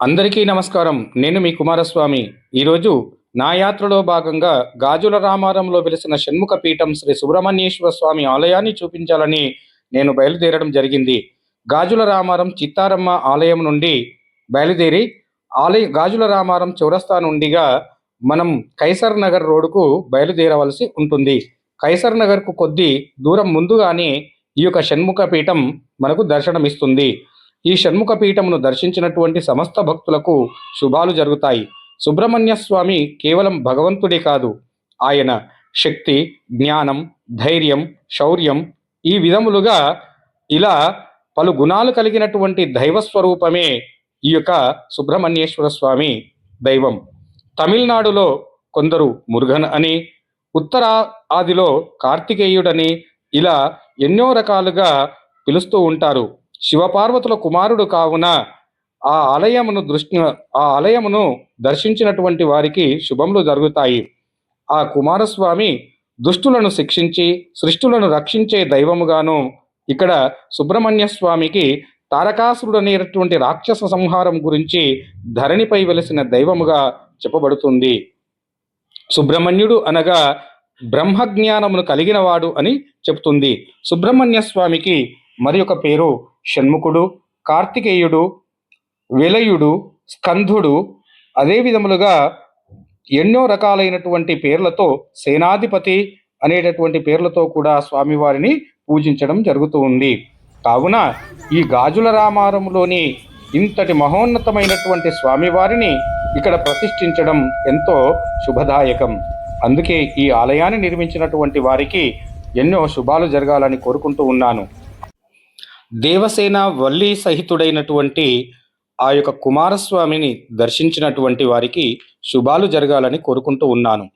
అందరికీ నమస్కారం. నేను మీ కుమారస్వామి. ఈరోజు నా యాత్రలో భాగంగా గాజుల రామారంలో వెలిసిన షణ్ముఖ పీఠం శ్రీ సుబ్రహ్మణ్యేశ్వర స్వామి ఆలయాన్ని చూపించాలని నేను బయలుదేరడం జరిగింది. గాజుల రామారం చిత్తారమ్మ ఆలయం నుండి బయలుదేరి ఆలయ గాజుల రామారం చౌరస్తా నుండిగా మనం కైసర్ నగర్ రోడ్డుకు బయలుదేరవలసి ఉంటుంది. కైసర్ నగర్కు కొద్ది దూరం ముందుగానే ఈ యొక్క షణ్ముఖ పీఠం మనకు దర్శనమిస్తుంది. ఈ షణ్ముఖ పీఠమును దర్శించినటువంటి సమస్త భక్తులకు శుభాలు జరుగుతాయి. సుబ్రహ్మణ్య స్వామి కేవలం భగవంతుడే కాదు. ఆయన శక్తి జ్ఞానం ధైర్యం శౌర్యం ఈ విధములుగా ఇలా పలు గుణాలు కలిగినటువంటి దైవ స్వరూపమే ఈ యొక్క సుబ్రహ్మణ్యేశ్వర స్వామి దైవం. తమిళనాడులో కొందరు మురుగన్ అని ఉత్తర ఆదిలో కార్తికేయుడని ఇలా ఎన్నో రకాలుగా పిలుస్తూ ఉంటారు. శివపార్వతుల కుమారుడు కావున ఆ ఆలయమును దృష్టి ఆ ఆలయమును దర్శించినటువంటి వారికి శుభములు జరుగుతాయి. ఆ కుమారస్వామి దుష్టులను శిక్షించి సృష్టులను రక్షించే దైవముగాను ఇక్కడ సుబ్రహ్మణ్య స్వామికి తారకాసురుడు అనేటువంటి రాక్షస సంహారం గురించి ధరణిపై వెలిసిన దైవముగా చెప్పబడుతుంది. సుబ్రహ్మణ్యుడు అనగా బ్రహ్మజ్ఞానమును కలిగినవాడు అని చెప్తుంది. సుబ్రహ్మణ్య స్వామికి మరి ఒక పేరు షణ్ముఖుడు కార్తికేయుడు విలయుడు స్కంధుడు అదే విధములుగా ఎన్నో రకాలైనటువంటి పేర్లతో సేనాధిపతి అనేటటువంటి పేర్లతో కూడా స్వామివారిని పూజించడం జరుగుతూ ఉంది. కావున ఈ గాజుల రామారంలోని ఇంతటి మహోన్నతమైనటువంటి స్వామివారిని ఇక్కడ ప్రతిష్ఠించడం ఎంతో శుభదాయకం. అందుకే ఈ ఆలయాన్ని నిర్మించినటువంటి వారికి ఎన్నో శుభాలు జరగాలని కోరుకుంటూ ఉన్నాను. దేవసేన వల్లి సహితుడైనటువంటి ఆ యొక్క కుమారస్వామిని దర్శించినటువంటి వారికి శుభాలు జరగాలని కోరుకుంటూ ఉన్నాను.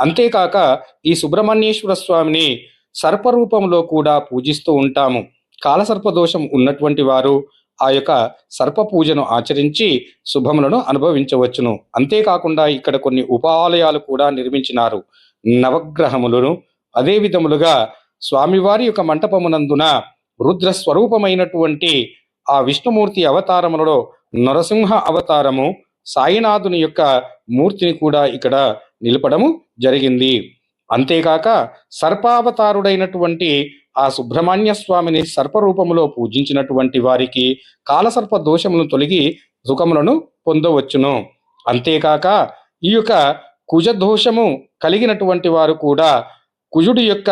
అంతేకాక ఈ సుబ్రహ్మణ్యేశ్వర స్వామిని సర్పరూపంలో కూడా పూజిస్తూ ఉంటాము. కాలసర్పదోషం ఉన్నటువంటి వారు ఆ యొక్క సర్ప పూజను ఆచరించి శుభములను అనుభవించవచ్చును. అంతేకాకుండా ఇక్కడ కొన్ని ఉపాలయాలు కూడా నిర్మించినారు. నవగ్రహములను. అదే విధములుగా స్వామివారి యొక్క మంటపమునందున రుద్ర స్వరూపమైనటువంటి ఆ విష్ణుమూర్తి అవతారములలో నరసింహ అవతారము సాయినాథుని యొక్క మూర్తిని కూడా ఇక్కడ నిలపడము జరిగింది. అంతేకాక సర్పావతారుడైనటువంటి ఆ సుబ్రహ్మణ్య స్వామిని సర్పరూపములో పూజించినటువంటి వారికి కాలసర్ప దోషములను తొలగి సుఖములను పొందవచ్చును. అంతేకాక ఈ యొక్క కుజ దోషము కలిగినటువంటి వారు కూడా కుజుడి యొక్క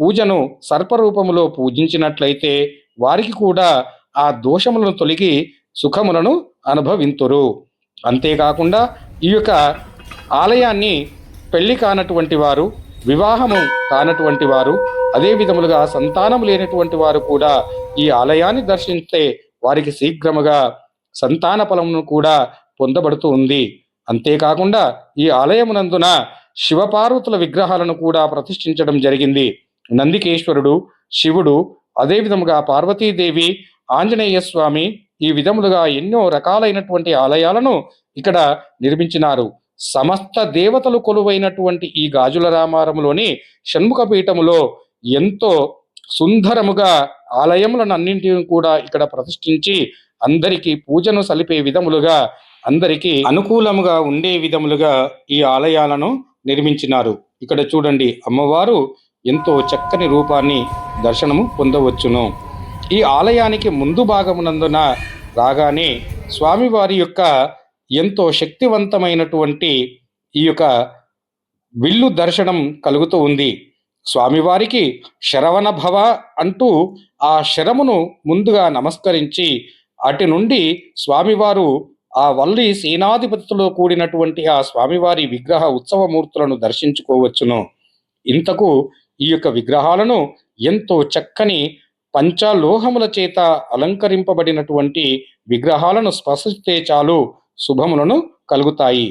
పూజను సర్పరూపములో పూజించినట్లయితే వారికి కూడా ఆ దోషములను తొలగి సుఖములను అనుభవింతురు. అంతేకాకుండా ఈ యొక్క ఆలయాన్ని పెళ్ళి కానటువంటి వారు వివాహము కానటువంటి వారు అదే విధములుగా సంతానం లేనటువంటి వారు కూడా ఈ ఆలయాన్ని దర్శిస్తే వారికి శీఘ్రముగా సంతాన ఫలమును కూడా పొందబడుతూ ఉంది. అంతేకాకుండా ఈ ఆలయమునందున శివపార్వతుల విగ్రహాలను కూడా ప్రతిష్ఠించడం జరిగింది. నందికేశ్వరుడు శివుడు అదే విధముగా పార్వతీదేవి ఆంజనేయ స్వామి ఈ విధములుగా ఎన్నో రకాలైనటువంటి ఆలయాలను ఇక్కడ నిర్మించినారు. సమస్త దేవతలు కొలువైనటువంటి ఈ గాజుల రామారంలోని షణ్ముఖ పీఠములో ఎంతో సుందరముగా ఆలయములను అన్నింటిని కూడా ఇక్కడ ప్రతిష్ఠించి అందరికీ పూజను సలిపే విధములుగా అందరికీ అనుకూలముగా ఉండే విధములుగా ఈ ఆలయాలను నిర్మించినారు. ఇక్కడ చూడండి అమ్మవారు ఎంతో చక్కని రూపాన్ని దర్శనము పొందవచ్చును. ఈ ఆలయానికి ముందు భాగమునందున రాగానే స్వామివారి యొక్క ఎంతో శక్తివంతమైనటువంటి ఈ యొక్క విల్లు దర్శనం కలుగుతూ ఉంది. స్వామివారికి శరవణ భవ అంటూ ఆ శరమును ముందుగా నమస్కరించి అటు నుండి స్వామివారు ఆ వల్లి సేనాధిపతితో కూడినటువంటి ఆ స్వామివారి విగ్రహ ఉత్సవమూర్తులను దర్శించుకోవచ్చును. ఇంతకు ఈ యొక్క విగ్రహాలను ఎంతో చక్కని పంచలోహముల చేత అలంకరింపబడినటువంటి విగ్రహాలను స్పర్శిస్తే చాలు శుభములను కలుగుతాయి.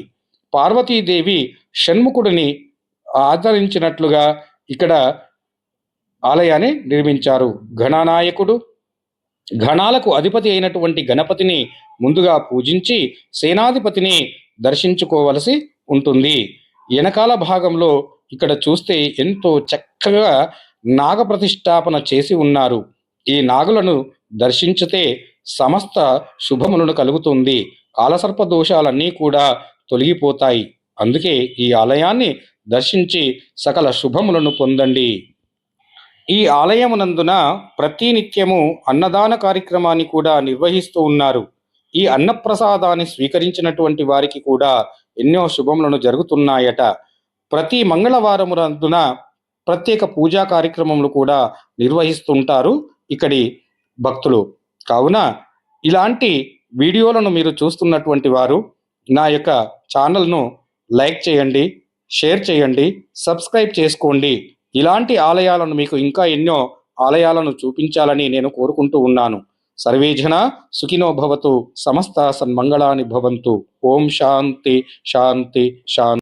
పార్వతీదేవి షణ్ముఖుడిని ఆదరించినట్లుగా ఇక్కడ ఆలయాన్ని నిర్మించారు. గణనాయకుడు ఘణాలకు అధిపతి అయినటువంటి గణపతిని ముందుగా పూజించి సేనాధిపతిని దర్శించుకోవలసి ఉంటుంది. వెనకాల భాగంలో ఇక్కడ చూస్తే ఎంతో చక్కగా నాగ ప్రతిష్టాపన చేసి ఉన్నారు. ఈ నాగులను దర్శించితే సమస్త శుభములను కలుగుతుంది. కాలసర్ప దోషాలన్నీ కూడా తొలగిపోతాయి. అందుకే ఈ ఆలయాన్ని దర్శించి సకల శుభములను పొందండి. ఈ ఆలయమునందున ప్రతి నిత్యము అన్నదాన కార్యక్రమాన్ని కూడా నిర్వహిస్తూ ఉన్నారు. ఈ అన్నప్రసాదాన్ని స్వీకరించినటువంటి వారికి కూడా ఎన్నో శుభములను జరుగుతున్నాయట. ప్రతి మంగళవారమునందున ప్రత్యేక పూజా కార్యక్రమములు కూడా నిర్వహిస్తుంటారు ఇక్కడి భక్తులు. కావున ఇలాంటి వీడియోలను మీరు చూస్తున్నటువంటి వారు నా యొక్క ఛానల్ను లైక్ చేయండి షేర్ చేయండి సబ్స్క్రైబ్ చేసుకోండి. ఇలాంటి ఆలయాలను మీకు ఇంకా ఎన్నో ఆలయాలను చూపించాలని నేను కోరుకుంటూ ఉన్నాను. సర్వేజన సుఖినో భవతు సమస్త సన్మంగళాని భవంతు. ఓం శాంతి శాంతి శాంతి.